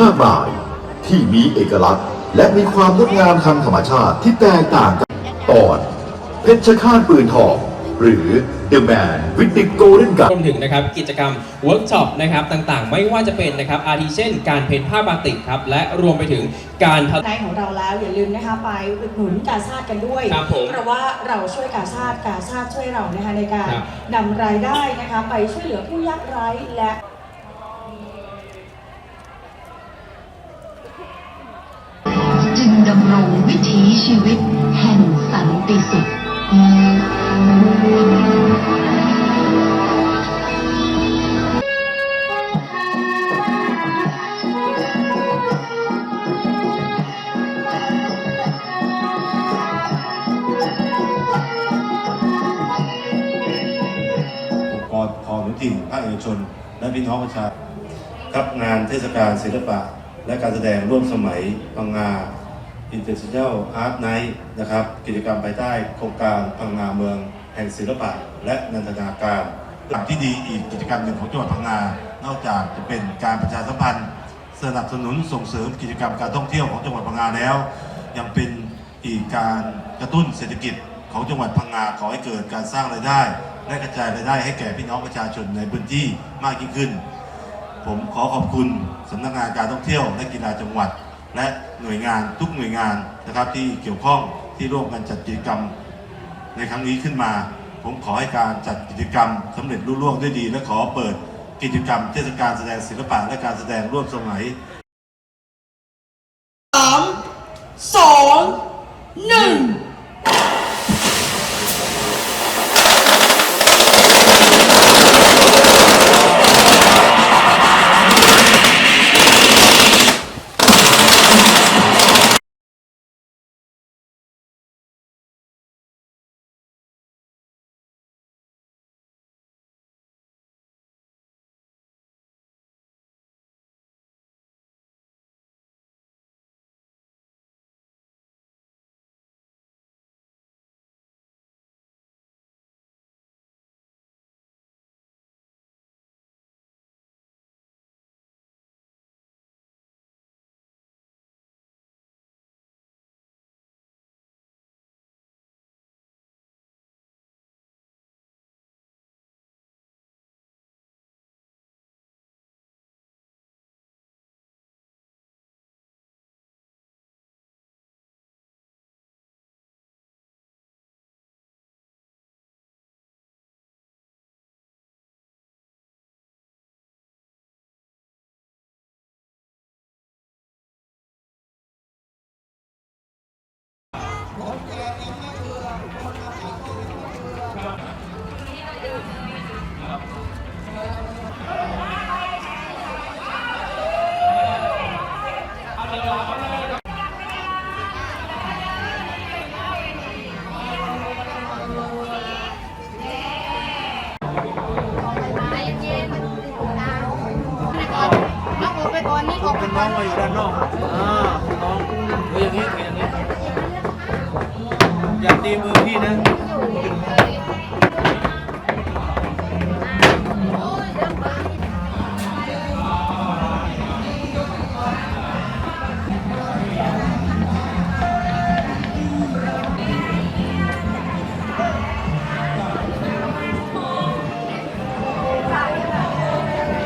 มากมายที่มีเอกลักษณ์ และมีความงดงามทางธรรมชาติที่แตกต่างกันตอนเพชรฆาตปืนทอง หรือ The Man with the Golden Gun รวมถึงนะครับกิจกรรมเวิร์กช็อปนะครับต่างๆ ไม่ว่าจะเป็นนะครับอาทิเช่น การเพ้นผ้าบาติกครับและรวมไปถึงการทในของเราแล้วอย่าลืมนะคะไปอุดหนุนกาชาติกันด้วย ครับผมเพราะว่าเราช่วยกาชาติกาชาติช่วยเรานะคะในการครับ นำรายได้นะคะไปช่วยเหลือผู้ยากไร้และ ดำรงวิถีชีวิตแห่งสันติสุข องค์กรของท้องถิ่นภาคเอกชน และพี่น้องประชาชนครับงานเทศกาลศิลปะ และการแสดงร่วมสมัยพังงา International Art Night นะครับ กิจกรรมภายใต้โครงการพังงาเมืองแห่งศิลปะและนันทนาการหลักที่ดีอีกกิจกรรมหนึ่งของจังหวัดพังงา นอกจากจะเป็นการประชาสัมพันธ์ สนับสนุนส่งเสริมกิจกรรมการท่องเที่ยวของจังหวัดพังงาแล้ว ยังเป็นอีกการกระตุ้นเศรษฐกิจของจังหวัดพังงาขอให้เกิดการสร้างรายได้ และกระจายรายได้ให้แก่พี่น้องประชาชนในพื้นที่มากยิ่งขึ้น ผมขอขอบคุณสำนักงานการท่องเที่ยวและกีฬาจังหวัด และหน่วยงานทุกหน่วยงานนะครับที่เกี่ยวข้องที่ร่วมกันจัดกิจกรรม ในครั้งนี้ขึ้นมา ผมขอให้การจัดกิจกรรมสำเร็จรุ่ร่วงด้วยดี และขอเปิดกิจกรรม เทศกาลแสดงศิลปะและการแสดงร่วมสมัยสามสองหนึ่ง อันนี้ออกเป็นน้องมาอยู่ด้านนอกอ่าน้องถืออย่างนี้ถืออย่างนี้ อย่าตีมือพี่นะ